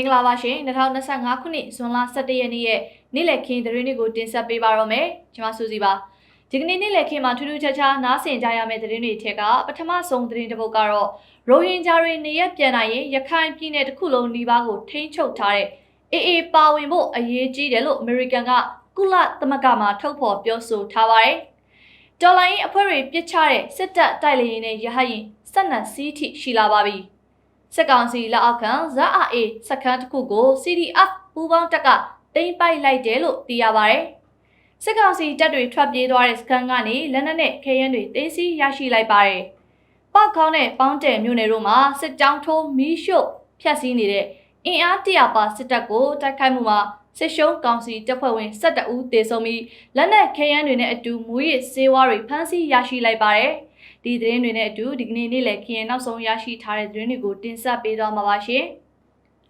င်္ဂလာပါရှင်2025ခုနှစ်ဇွန်လ17ရက်နေ့ရဲ့နေ့လည်ခင်းသတင်းတွေကိုတင်ဆက်ပေးပါတော့မယ်ကျွန်မစူစီပါဒီကနေ့နေ့လည်ခင်းမှာထူးထူးခြားခြားနားဆင်ကြရမယ့်သတင်းတွေထက်ကပထမဆုံးသတင်းတစ်ပုဒ်ကတော့ရိုဟင်ဂျာတွေနေရက်ပြန်နိုင်ရင်ရခိုင်ပြည်နယ်တစ်ခုလုံးနှီးပါးကိုထိန်းချုပ်ထားတဲ့အေအေပါဝင်ဖို့အရေးကြီးတယ်လို့အမေရိကန်ကကုလသမဂ္ဂမှာထုတ်ဖော်ပြောဆိုထားပါတယ်တော်လိုင်းအဖွဲ့တွေပြစ်ချတဲ့စစ်တပ်တိုက်လေရင်နဲ့ရဟတ်ရင်စက်နက်စီးထိရှိလာပါပြီ။ စစ်ကောင်စီလက်အောက်ခံဇာအာအေစခန်းတစ်ခုကို CDF ပူးပေါင်းတပ်ကတိမ့်ပိုက်လိုက်တယ်လို့သိရပါဗျ။စစ်ကောင်စီတပ်တွေထွက်ပြေးသွားတဲ့စခန်းကနေလက်နက်နဲ့ခဲယမ်းတွေတင်းစီရရှိလိုက်ပါတယ်။ပောက်ခေါင်းနဲ့ပေါင်းတယ်မြို့နယ်တို့မှာစစ်ကြောင်းထိုးမီးရှို့ဖျက်ဆီးနေတဲ့အင်အားတရာပါစစ်တပ်ကိုတိုက်ခိုက်မှုမှာစစ်ရှုံးကောင်စီတပ်ဖွဲ့ဝင်12ဦးသေဆုံးပြီးလက်နက်ခဲယမ်းတွေနဲ့အတူမူရစ်စေဝါတွေဖမ်းဆီးရရှိလိုက်ပါတယ်။ ဒီသတင်းတွေနဲ့အတူဒီကနေ့နေ့လည်ခရင်နောက်ဆုံးရရှိထားတဲ့သတင်းတွေကိုတင်ဆက်ပေးသွားမှာပါရှင်။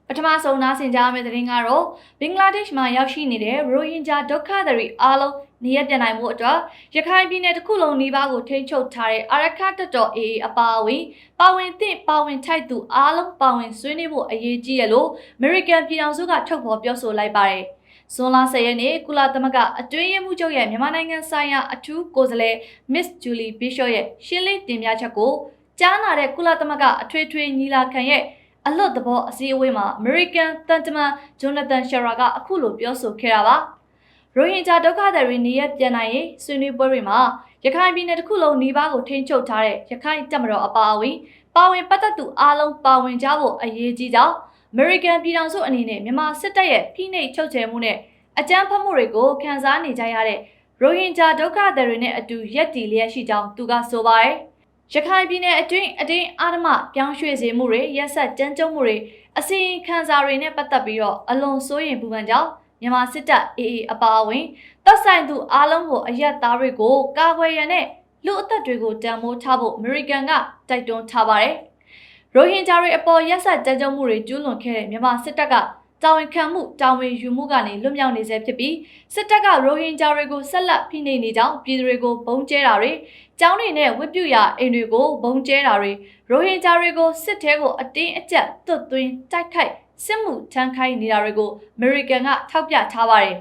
ပထမဆုံးနားဆင်ကြရမယ့်သတင်းကတော့ဘင်္ဂလားဒေ့ရှ်မှာရောက်ရှိနေတဲ့ရိုဟင်ဂျာဒုက္ခသည်တွေအားလုံးနေရပြန်နိုင်မှုအတွက်ရခိုင်ပြည်နယ်တစ်ခုလုံးနီးပါးကိုထိန်းချုပ်ထားတဲ့အာရခတ်တပ်တော် AA အပါအဝင်ပါဝင်သင့်ပါဝင်ထိုက်သူအားလုံးပါဝင်ဆွေးနွေးဖို့အရေးကြီးရလို့အမေရိကန်ပြည်ထောင်စုကထုတ်ဖော်ပြောဆိုလိုက်ပါတယ်။ ဇွန်လ10ရက်နေ့ကုလသမဂ္ဂအတွင်းရေးမှူးချုပ်ရဲ့မြန်မာနိုင်ငံဆိုင်ရာအထူးကိုယ်စားလှယ် Miss Julie Bishop ရဲ့ရှင်းလင်းတင်ပြချက်ကိုကြားနာတဲ့ကုလသမဂ္ဂအထွေထွေညီလာခံရဲ့အလွတ်သဘောအစည်းအဝေးမှာ American တန်တမန် Jonathan Shara ကအခုလိုပြောဆိုခဲ့တာပါ။ရိုဟင်ဂျာဒုက္ခသည်တွေနေရပြန်နိုင်ရေးဆွေးနွေးပွဲတွေမှာရခိုင်ပြည်နယ်တစ်ခုလုံးနှီးပါးကိုထိန်းချုပ်ထားတဲ့ရခိုင်တပ်မတော်အပါအဝင်ပါဝင်ပတ်သက်သူအားလုံးပါဝင်ကြဖို့အရေးကြီးကြောင်း American ပြည်ထောင်စုအနေနဲ့မြန်မာစစ်တပ်ရဲ့ဖိနှိပ်ချုပ်ချယ်မှုနဲ့အကြမ်းဖက်မှုတွေကိုခံစားနေကြရတဲ့ရိုဟင်ဂျာဒုက္ခသည်တွေနဲ့အတူရက်တည်လျက်ရှိကြောင်းသူကဆိုပါတယ်။ရခိုင်ပြည်နယ်အတွင်းအတင်းအဓမ္မပြောင်းရွှေ့စေမှုတွေရက်ဆက်ကြမ်းကြုတ်မှုတွေအစီရင်ခံစာတွေနဲ့ပတ်သက်ပြီးတော့အလွန်စိုးရိမ်ပူပန်ကြောင်းမြန်မာစစ်တပ် AA အပါအဝင်တပ်ဆိုင်သူအားလုံးကိုအရက်သားတွေကိုကာကွယ်ရန်နဲ့လူအသက်တွေကိုတန်မိုးထားဖို့အမေရိကန်ကတိုက်တွန်းထားပါတယ်။ ရိုဟင်ဂျာတွေအပေါ်ရက်ဆက်ကြမ်းကြုတ်မှုတွေကျူးလွန်ခဲ့တဲ့မြန်မာစစ်တပ်ကတာဝန်ခံမှုတာဝန်ယူမှုကနေလွတ်မြောက်နေဆဲဖြစ်ပြီးစစ်တပ်ကရိုဟင်ဂျာတွေကိုဆက်လက်ဖိနှိပ်နေကြောင်းပြည်သူတွေကိုဘုံကျဲတာတွေကျောင်းတွေနဲ့ဝတ်ပြုရာအိမ်တွေကိုဘုံကျဲတာတွေရိုဟင်ဂျာတွေကိုစစ်ထဲကိုအတင်းအကျပ်တွတ်သွင်းတိုက်ခိုက်စစ်မှုထမ်းခိုင်းနေတာတွေကိုအမေရိကန်ကထောက်ပြထားပါတယ်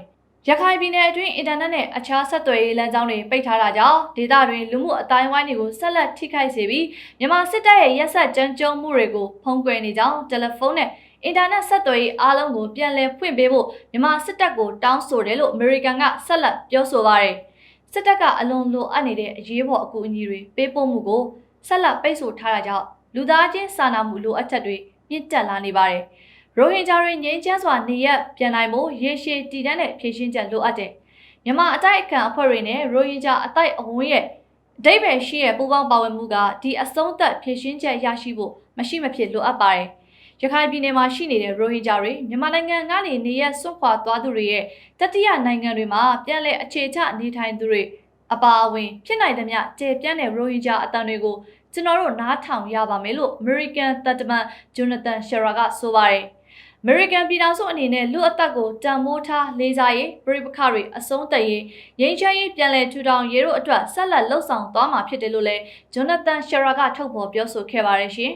ရခိုင်ပြည်နယ်အတွင်းအင်တာနက်နဲ့အခြားဆက်သွယ်ရေးလမ်းကြောင်းတွေပိတ်ထားတာကြောင့်ဒေသတွင်လူမှုအတိုင်းဝိုင်းတွေကိုဆက်လက်ထိခိုက်စေပြီးမြန်မာစစ်တပ်ရဲ့ရက်ဆက်ကြမ်းကြုတ်မှုတွေကိုဖုံးကွယ်နေကြောင်းတယ်လီဖုန်းနဲ့အင်တာနက်ဆက်သွယ်ရေးအားလုံးကိုပြန်လည်ဖွင့်ပေးဖို့မြန်မာစစ်တပ်ကိုတောင်းဆိုတယ်လို့အမေရိကန်ကဆက်လက်ပြောဆိုပါတယ်။စစ်တပ်ကအလွန်လိုအပ်နေတဲ့အရေးပေါ်အကူအညီတွေပေးပို့မှုကိုဆက်လက်ပိတ်ဆို့ထားတာကြောင့်လူသားချင်းစာနာမှုလိုအပ်ချက်တွေမြင့်တက်လာနေပါတယ်။ ရိုဟင်ဂျာတွေငြိမ်းချမ်းစွာနေရပြန်နိုင်ဖို့ရေရှည်တည်တံ့တဲ့ဖြည့်ရှင်းချက်လိုအပ်တယ်။မြန်မာအတိုက်အခံအဖွဲ့တွေနဲ့ရိုဟင်ဂျာအတိုက်အဝန်းရဲ့အဓိပ္ပာယ်ရှိရဲ့ပူးပေါင်းပါဝင်မှုကဒီအဆုံးသက်ဖြည့်ရှင်းချက်ရရှိဖို့မရှိမဖြစ်လိုအပ်ပါတယ်။ရခိုင်ပြည်နယ်မှာရှိနေတဲ့ရိုဟင်ဂျာတွေမြန်မာနိုင်ငံကနေနေရဆွန့်ခွာသွားသူတွေရဲ့တတိယနိုင်ငံတွေမှာပြန်လည်အခြေချနေထိုင်သူတွေအပါအဝင်ဖြစ်နိုင်သမျှကျေပြန့်တဲ့ရိုဟင်ဂျာအတန်တွေကိုကျွန်တော်တို့နားထောင်ရပါမယ်လို့ American တပ်တမန် Jonathan Shara ကဆိုပါတယ်။ American ပြည်ထောင်စုအနေနဲ့လူအသက်ကိုတန်မိုးထားလေးစားရေးပြည်ပခတွေအဆုံးသတ်ရေးငြိမ်းချမ်းရေးပြန်လည်ထူထောင်ရေးတို့အတွက်ဆက်လက်လှုပ်ဆောင်သွားမှာဖြစ်တယ်လို့လည်း Jonathan Shara ကထုတ်ဖော်ပြောဆိုခဲ့ပါတယ်ရှင်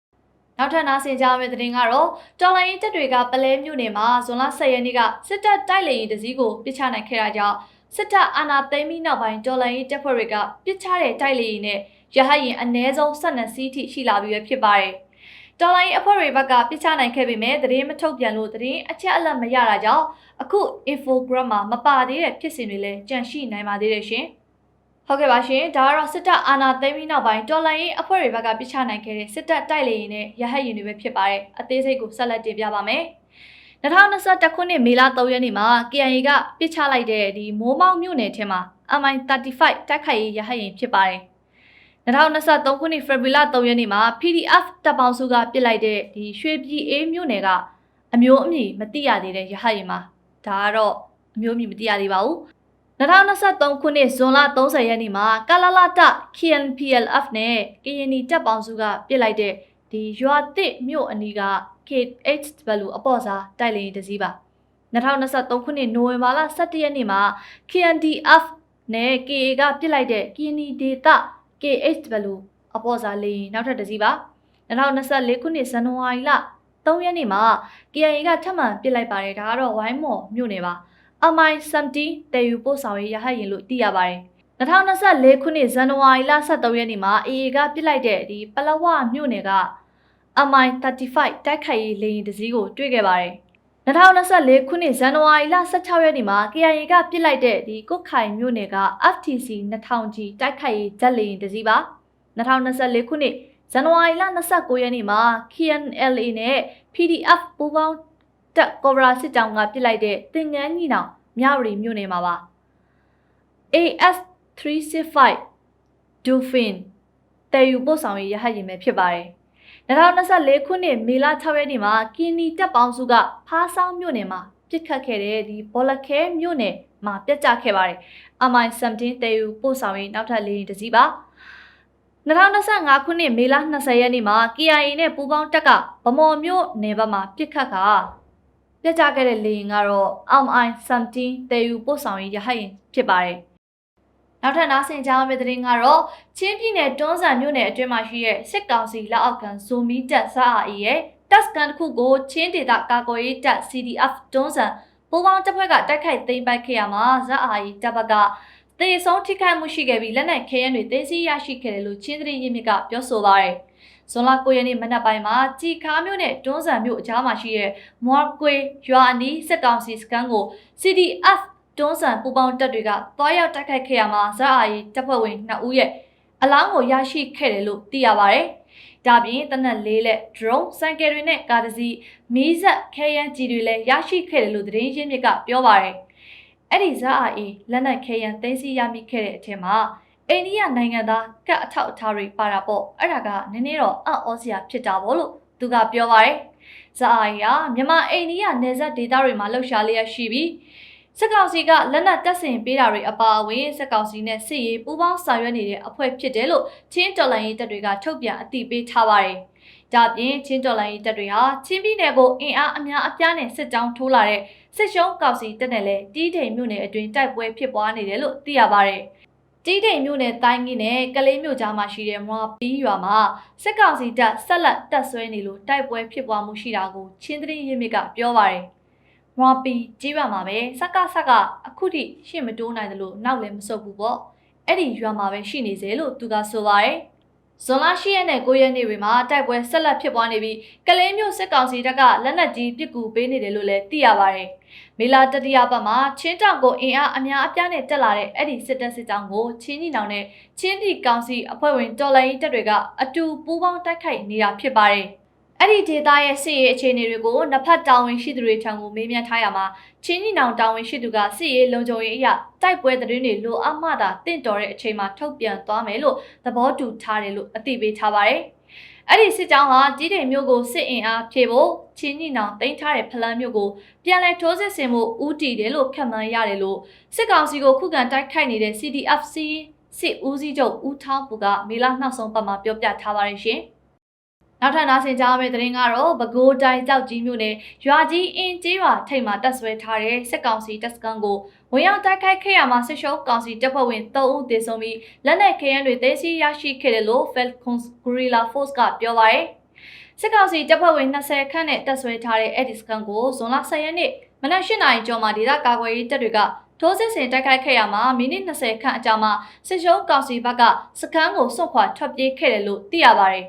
။နောက်ထပ်နားဆင်ကြမယ့်သတင်းကတော့တော်လိုင်းရင်တပ်တွေကပလဲမြို့နယ်မှာဇွန်လ10ရက်နေ့ကစစ်တပ်တိုက်လေရင်တစည်းကိုပစ်ချနိုင်ခဲ့တာကြောင့်စစ်တပ်အာဏာသိမ်းပြီးနောက်ပိုင်းတော်လိုင်းရင်တပ်ဖွဲ့တွေကပစ်ချတဲ့တိုက်လေရင်နဲ့ရဟတ်ရင်အ ਨੇ ဆုံး12စီးထိရှိလာပြီးဖြစ်ပါတယ်။ တော်လိုင်းအဖွဲ့တွေဘက်ကပစ်ချနိုင်ခဲ့ပေမဲ့သတင်းမထုတ်ပြန်လို့သတင်းအချက်အလက်မရတာကြောင့်အခု infogram မှာမပါသေးတဲ့ဖြစ်စဉ်တွေလည်းကြန့်ရှိနိုင်ပါသေးတယ်ရှင်။ဟုတ်ကဲ့ပါရှင်ဒါကတော့စစ်တပ်အာဏာသိမ်းပြီးနောက်ပိုင်းတော်လှန်ရေးအဖွဲ့တွေဘက်ကပြစ်ချနိုင်ခဲ့တဲ့စစ်တပ်တိုက်လေရင်နဲ့ရဟတ်ရင်တွေပဲဖြစ်ပါတယ်အသေးစိတ်ကိုဆက်လက်တင်ပြပါမယ်2021ခုနှစ်မေလ3ရက်နေ့မှာ KIA ကပြစ်ချလိုက်တဲ့ဒီမိုးမောက်မြို့နယ်ထဲမှာ MI35 တိုက်ခိုက်ရေးရဟတ်ရင်ဖြစ်ပါတယ် 2023ခုနှစ်ဖေဖော်ဝါရီလ3ရက်နေ့မှာ PDF တပ်ပေါင်းစုကပြစ်လိုက်တဲ့ဒီရွှေပြည်အေးမြို့နယ်ကအမျိုးအမည်မသိရသေးတဲ့ရဟတ်ရင်မှာဒါကတော့အမျိုးအမည်မသိရသေးပါဘူး2023ခုနှစ်ဇွန်လ30ရက်နေ့မှာကာလာလာတ KNPLF နဲ့ကရင်နီတပ်ပေါင်းစုကပြစ်လိုက်တဲ့ဒီရွာတစ်မြို့အနီးက KHW အပေါ်စားတိုက်လေရင်တစည်းပါ2023ခုနှစ်နိုဝင်ဘာလ17ရက်နေ့မှာ KNDF နဲ့ KA ကပြစ်လိုက်တဲ့ကရင်နီဒေသ KHW အပေါ်စားလေရင်နောက်ထပ်တစည်းပါ2024ခုနှစ်ဇန်နဝါရီလ3ရက်နေ့မှာ KIA ကထပ်မံပစ်လိုက်ပါတယ်ဒါကတော့ဝိုင်းမော်မြို့နယ်ပါအမိုင်70တေယူပို့ဆောင်ရေးရဟတ်ရင်လို့သိရပါတယ်2024ခုနှစ်ဇန်နဝါရီလ23ရက်နေ့မှာ AA ကပစ်လိုက်တဲ့ဒီပလဝမြို့နယ်ကအမိုင်35တိုက်ခိုက်ရေးလေယာဉ်တစ်စီးကိုတွေ့ခဲ့ပါတယ် 2024ခုနှစ်ဇန်နဝါရီလ16ရက်နေ့မှာ KIA ကပစ်လိုက်တဲ့ဒီကုတ်ခိုင်မြို့နယ်က FTC 2000ကြီးတိုက်ခိုက်ရေးဂျက်လေယာဉ်တစ်စီးပါ2024ခုနှစ်ဇန်နဝါရီလ29ရက်နေ့မှာ KNLA နဲ့ PDF ပူးပေါင်းတပ်ကော်ဘရာစစ်တောင်ကပစ်လိုက်တဲ့တင်ငန်းညီနောင်မြဝတီမြို့နယ်မှာပါ AS 365 Dolphin တည်ယူပို့ဆောင်ရေးရဟတ်ယာဉ်ပဲဖြစ်ပါတယ် 2024ခုနှစ်မေလ6ရက်နေ့မှာကင်းနီတပ်ပေါင်းစုကဖားဆောင်မြို့နယ်မှာပြစ်ခတ်ခဲ့တဲ့ဒီဘောလခဲမြို့နယ်မှာပြတ်ကျခဲ့ပါတယ်။ MI17 တည်ယူပို့ဆောင်ရေးနောက်ထပ်လေယာဉ်တစ်စီးပါ2025ခုနှစ်မေလ20ရက်နေ့မှာ KIA နဲ့ပူးပေါင်းတပ်ကဗမော်မြို့နယ်ဘက်မှာပြစ်ခတ်ကပြတ်ကျခဲ့တဲ့လေယာဉ်ကတော့ MI17 တည်ယူပို့ဆောင်ရေးရဟတ်ယာဉ်ဖြစ်ပါတယ်။ နောက်ထပ်နားဆင်ကြမယ့်သတင်းကတော့ချင်းပြည်နယ်တွန်းဆန်မြို့နယ်အတွင်းမှာရှိတဲ့စစ်ကောင်စီလက်အောက်ခံဇိုမီတက်စာအာရဲ့တပ်စကန်တစ်ခုကိုချင်းဒေသကာကွယ်ရေးတပ် CDF တွန်းဆန်ပူးပေါင်းတပ်ဖွဲ့ကတိုက်ခိုက်သိမ်းပိုက်ခဲ့ရမှာဇာအာရဲ့တပ်ဘက်ကတေဆုံးထိခိုက်မှုရှိခဲ့ပြီးလက်နက်ခဲယမ်းတွေသိမ်းဆည်းရရှိခဲ့တယ်လို့ချင်းသတင်းရင်းမြစ်ကပြောဆိုပါရယ်။ဇွန်လ9ရက်နေ့မနက်ပိုင်းမှာជីခါမြို့နယ်တွန်းဆန်မြို့အကြားမှာရှိတဲ့မွာကွေရွာအနီးစစ်ကောင်စီစခန်းကို CDF တွန်းဆန်ပူပေါင်းတပ်တွေကသွားရောက်တိုက်ခိုက်ခဲ့ရမှာဇာအာရီတပ်ဖွဲ့ဝင်2ဦးရဲ့အလောင်းကိုရရှိခဲ့တယ်လို့သိရပါဗျ။ဒါပြင်တနက်လေးလက် drone ဆိုင်ကယ်တွေနဲ့ကားတစ်စီးမီးစက်ခဲယမ်းကြီးတွေလည်းရရှိခဲ့တယ်လို့သတင်းရင်းမြစ်ကပြောပါရယ်။အဲ့ဒီဇာအာရီလက်နက်ခဲယမ်းသိမ်းဆည်းရမိခဲ့တဲ့အထက်မှာအိန္ဒိယနိုင်ငံသားကတ်အထောက်အထားတွေပါတာပေါ့အဲ့ဒါကနည်းနည်းတော့အံ့ဩစရာဖြစ်တာပေါ့လို့သူကပြောပါရယ်။ဇာအာရီကမြန်မာအိန္ဒိယနယ်စပ်ဒေသတွေမှာလှုပ်ရှားလျက်ရှိပြီး စစ်ကောင်စီကလက်နက်တပ်ဆင်ပေးတာတွေအပါအဝင်စစ်ကောင်စီနဲ့စစ်ရေးပူးပေါင်းဆောင်ရွက်နေတဲ့အဖွဲ့ဖြစ်တယ်လို့ချင်းတော်လိုင်းရေးတပ်တွေကထုတ်ပြန်အသိပေးထားပါတယ်။ဒါပြင်ချင်းတော်လိုင်းရေးတပ်တွေဟာချင်းပြည်နယ်ကိုအင်အားအများအပြားနဲ့စစ်ကြောင်းထိုးလာတဲ့စစ်ရှုံးကောင်စီတပ်နဲ့လည်းတီးထိန်မြို့နယ်အတွင်းတိုက်ပွဲဖြစ်ပွားနေတယ်လို့သိရပါတယ်။တီးတိမ်မြို့နယ်တိုင်းကြီးနဲ့ကလေးမြို့ကြားမှာရှိတဲ့မွာပီးရွာမှာစစ်ကောင်စီတပ်ဆက်လက်တပ်ဆွဲနေလို့တိုက်ပွဲဖြစ်ပွားမှုရှိတာကိုချင်းသတင်းရင်းမြစ်ကပြောပါရယ် မွာပီကြီးရွာမှာပဲစက်ကစက်ကအခုထိရှင့်မတိုးနိုင်တယ်လို့နောက်လည်းမဆုတ်ဘူးပေါ့အဲ့ဒီရွာမှာပဲရှိနေစေလို့သူကဆိုပါရယ်ဇွန်လ10ရက်နဲ့9ရက်နေ့တွေမှာတိုက်ပွဲဆက်လက်ဖြစ်ပွားနေပြီးကလေးမျိုးစစ်ကောင်စီတပ်ကလက်နက်ကြီးပစ်ကူပေးနေတယ်လို့လည်းသိရပါတယ်။မေလာတတိယပတ်မှာချင်းတောင်ကိုအင်အားအများအပြားနဲ့တက်လာတဲ့အဲ့ဒီစစ်တပ်စစ်ကြောင်းကိုချင်းကြီးနောင်နဲ့ချင်းတီကောင်စီအဖွဲ့ဝင်တော်လိုင်းတပ်တွေကအတူပူးပေါင်းတိုက်ခိုက်နေတာဖြစ်ပါတယ်။ အဲ့ဒီဒေသရဲ့စစ်ရေးအခြေအနေတွေကိုနှစ်ဖက်တာဝန်ရှိသူတွေထံကိုမေးမြန်းထားရမှာချင်းညီနောင်တာဝန်ရှိသူကစစ်ရေးလုံခြုံရေးအရာတိုက်ပွဲသတင်းတွေလိုအပ်မှသာတင့်တော်တဲ့အချိန်မှာထုတ်ပြန်သွားမယ်လို့သဘောတူထားတယ်လို့အသိပေးထားပါတယ်။အဲ့ဒီစစ်ကြောင်းဟာကြီးတိမ်မျိုးကိုစစ်အင်အားဖြည့်ဖို့ချင်းညီနောင်တင်ထားတဲ့ဖလန်းမျိုးကိုပြန်လည်ထိုးစစ်ဆင်မှုဥတီတယ်လို့ခန့်မှန်းရတယ်လို့စစ်ကောင်စီကိုခုခံတိုက်ခိုက်နေတဲ့ CDFC စစ်ဦးစီးချုပ်ဦးထောင်းပူကမေလနောက်ဆုံးပတ်မှာပြောပြထားပါတယ်ရှင်။ နောက်ထပ်နားဆင်ကြမယ့်သတင်းကတော့ပဲခူးတိုင်းကြောက်ကြီးမြို့နယ်ရွာကြီးအင်းကျေးရွာထိပ်မှာတပ်ဆွဲထားတဲ့စစ်ကောင်စီတပ်စခန်းကိုဝင်ရောက်တိုက်ခိုက်ခဲ့ရမှာစစ်ရှုံးကောင်စီတပ်ဖွဲ့ဝင်3ဦးသေဆုံးပြီးလက်နက်ခဲယမ်းတွေသိမ်းဆည်းရရှိခဲ့တယ်လို့ Falcons Guerrilla Force ကပြောပါရယ်စစ်ကောင်စီတပ်ဖွဲ့ဝင်20ခန့်နဲ့တပ်ဆွဲထားတဲ့အဲ့ဒီစခန်းကိုဇွန်လ10ရက်နေ့မနက်၈နာရီကျော်မှာဒေသကာကွယ်ရေးတပ်တွေကထိုးစစ်ဆင်တိုက်ခိုက်ခဲ့ရမှာမိနစ်20ခန့်အကြာမှာစစ်ရှုံးကောင်စီဘက်ကစခန်းကိုစွန့်ခွာထွက်ပြေးခဲ့တယ်လို့သိရပါတယ်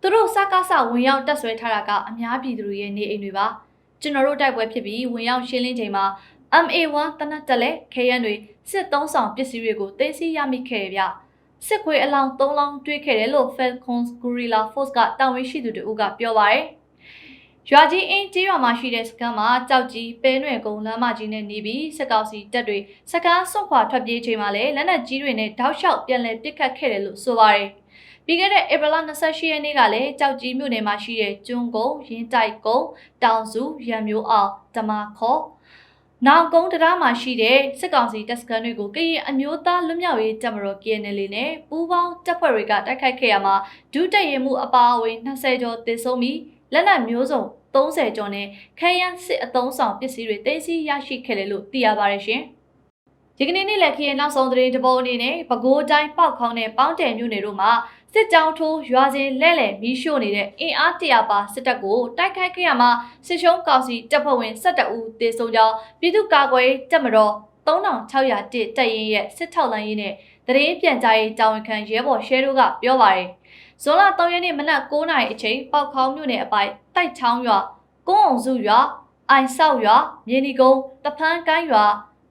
သူတို့စကားဆဝင်ရောက်တက်ဆွဲထားတာကအများပြည်သူတွေရဲ့နေအိမ်တွေပါကျွန်တော်တို့တိုက်ပွဲဖြစ်ပြီးဝင်ရောက်ရှင်းလင်းချိန်မှာ MA1 တနတ်တက်လက်ခဲယမ်းတွေစစ်သုံးဆောင်ပစ္စည်းတွေကိုသိမ်းဆည်းရမိခဲ့ရဗျစစ်ခွေအလောင်း၃လောင်းတွေ့ခဲ့တယ်လို့ Falcons Guerrilla Force ကတာဝန်ရှိသူတို့ကပြောပါရယ်ရွာကြီးအင်းကျေးရွာမှာရှိတဲ့စခန်းမှာကြောက်ကြီးပဲနွယ်ကုန်းလမ်းမကြီးနဲ့နေပြီးစစ်ကောင်စီတပ်တွေစကားစွန့်ခွာထွက်ပြေးချိန်မှာလည်းလက်နက်ကြီးတွေနဲ့တောက်လျှောက်ပြန်လည်ပစ်ခတ်ခဲ့တယ်လို့ဆိုပါရယ် ပြီးခဲ့တဲ့ဧပြီလ28ရက်နေ့ကလည်းကြောက်ကြီးမြို့နယ်မှာရှိတဲ့ကျွန်းကုန်းရင်းတိုက်ကုန်းတောင်စုရံမျိုးအောင်တမခေါ်နောက်ကုန်းတရားမှာရှိတဲ့စစ်ကောင်စီတပ်စခန်းတွေကိုကရင်အမျိုးသားလွတ်မြောက်ရေးတပ်မတော် KNL နဲ့ပူးပေါင်းတပ်ဖွဲ့တွေကတိုက်ခိုက်ခဲ့ရမှာဒုတက်ရင်မှုအပါအဝင်20ကျော်သေဆုံးပြီးလက်နက်မျိုးစုံ30ကျော်နဲ့ခရမ်းစစ်အုံဆောင်ပစ္စည်းတွေတင်စီရရှိခဲ့တယ်လို့သိရပါတယ်ရှင်။ဒီကနေ့နေ့လက်ခရီးနောက်ဆုံးသတင်းတပုတ်အနေနဲ့ပဲခူးတိုင်းပောက်ခေါင်းနဲ့ပေါင်းတယ်မြို့နယ်တို့မှာ စစ်ကြောင်းထိုးရွာစဉ်လဲလှယ်မီးရှို့နေတဲ့အင်အားတရာပါစစ်တပ်ကိုတိုက်ခိုက်ခဲ့ရမှာစစ်ရှုံးကောင်စီတပ်ဖွဲ့ဝင်12ဦးသေဆုံးကြောင်းပြည်သူ့ကာကွယ်ရေးတပ်မတော်3600တစ်တပ်ရင်းရဲ့စစ်ထောက်လိုင်းရေးနဲ့တရင်ပြန်ကြားရေးတာဝန်ခံရဲဘော်ရှဲတို့ကပြောပါတယ်။ဇွန်လ3ရက်နေ့မနက်9:00နာရီအချိန်ပေါက်ခေါင်းမြို့နယ်အပိုင်တိုက်ချောင်းရွာကုန်းအောင်စုရွာအိုင်ဆောက်ရွာမြေနီကုန်းတဖန်းကိုင်းရွာ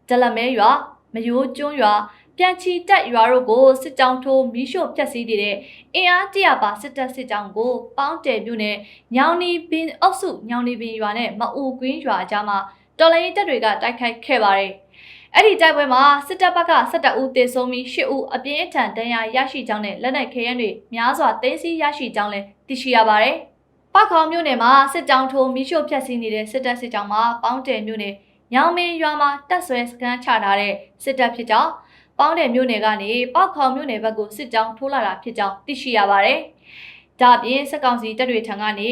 ဒလမဲရွာမယိုးကျွန်းရွာ ပြန်ချီတက်ရွာတို့ကိုစစ်ကြောင်းထိုးမီးရှို့ဖျက်ဆီးနေတဲ့အင်အားတရပါစစ်တပ်စစ်ကြောင်းကိုပေါင်းတယ်မြို့နယ်ညောင်နီပင်အုပ်စုညောင်နီပင်ရွာနဲ့မအူကွင်းရွာအကြားမှာတော်လိုင်းတပ်တွေကတိုက်ခိုက်ခဲ့ပါတယ်။အဲ့ဒီတိုက်ပွဲမှာစစ်တပ်ဘက်က12ဦးသေဆုံးပြီး10ဦးအပြင်းအထန်ဒဏ်ရာရရှိကြောင်းနဲ့လက်နက်ခဲယမ်းတွေများစွာသိမ်းဆည်းရရှိကြောင်းလည်းသိရှိရပါတယ်။ပောက်ခေါင်မြို့နယ်မှာစစ်ကြောင်းထိုးမီးရှို့ဖျက်ဆီးနေတဲ့စစ်တပ်စစ်ကြောင်းမှာပေါင်းတယ်မြို့နယ်ညောင်မင်းရွာမှာတပ်ဆွဲစခန်းချထားတဲ့စစ်တပ်ဖြစ်ကြောင်း ပေါင်းတယ်မြို့နယ်ကနေပောက်ခေါင်မြို့နယ်ဘက်ကိုစစ်ကြောင်းထိုးလာတာဖြစ်ကြောင်းသိရှိရပါတယ်။ဒါ့အပြင်စစ်ကောင်စီတပ်တွေထံကနေ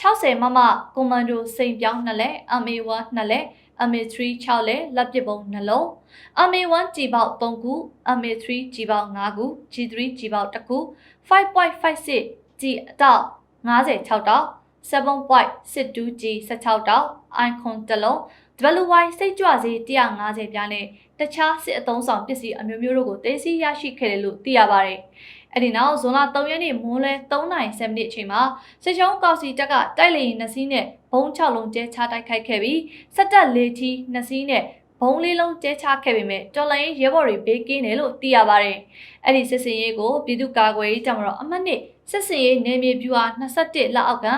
60မမကွန်မန်ဒိုစိန်ပြောင်းနှစ်လက် MA1 နှစ်လက် MA3 6လက်လက်ပစ်ပုံနှလုံး MA1 ကြည်ပေါက်3ခု MA3 ကြည်ပေါက်5ခု G3 ကြည်ပေါက်1ခု5.56ကြည်အတောက်56တောက် 7.62G 16တောက် icon တစ်လုံး WY စိတ်ကြွစေး150ပြားနဲ့ တခြားစစ်အသုံးဆောင်ပစ္စည်းအမျိုးမျိုးတို့ကိုသိသိရရှိခဲ့တယ်လို့သိရပါတယ်။အဲ့ဒီနောက်ဇွန်လ3ရက်နေ့မွန်းလဲ3:07မိနစ်အချိန်မှာစစ်ချုံကောက်စီတပ်ကတိုက်လေရင်2စီးနဲ့ဘုံ6လုံးကျဲချတိုက်ခိုက်ခဲ့ပြီးစက်တက်၄ထီး2စီးနဲ့ဘုံလေးလုံးကျဲချခဲ့ပေမဲ့တော်လိုင်းရဲဘော်တွေဘေးကင်းတယ်လို့သိရပါတယ်။အဲ့ဒီစစ်စင်ရေးကိုပြည်သူ့ကာကွယ်ရေးတပ်မတော်အမှတ်1စစ်စင်ရေးနယ်မြေဗျူဟာ21လက်အောက်က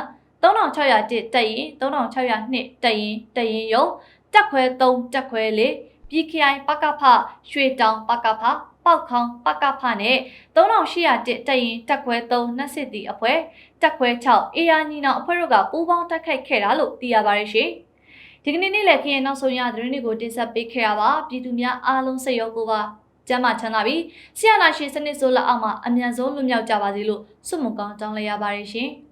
3600တက်တက်ရင်3602တက်ရင်တက်ရင်ရုံတက်ခွဲ3တက်ခွဲ4 ပြည်ခိုင်ပကဖရွှေတောင်ပကဖပောက်ခေါင်ပကဖနဲ့3800တက်တက်ရင်တက်ခွဲ3နှက်စစ်တီအဖွဲ့တက်ခွဲ6အေယာညီနောင်အဖွဲ့တို့ကပူးပေါင်းတိုက်ခိုက်ခဲ့တာလို့သိရပါတယ်ရှင်ဒီကနေ့နေ့လည်ခရင်နောက်ဆုံးရသတင်းတွေကိုတင်ဆက်ပေးခဲ့ရပါပြည်သူများအားလုံးစိတ်ရောကိုယ်ပါကျမ်းမာချမ်းသာပြီးဆရာနာရှင်စနစ်ဆိုးလက်အောက်မှာအမြန်ဆုံးလွတ်မြောက်ကြပါစေလို့ဆုမွန်ကောင်းတောင်းလိုက်ရပါတယ်ရှင်။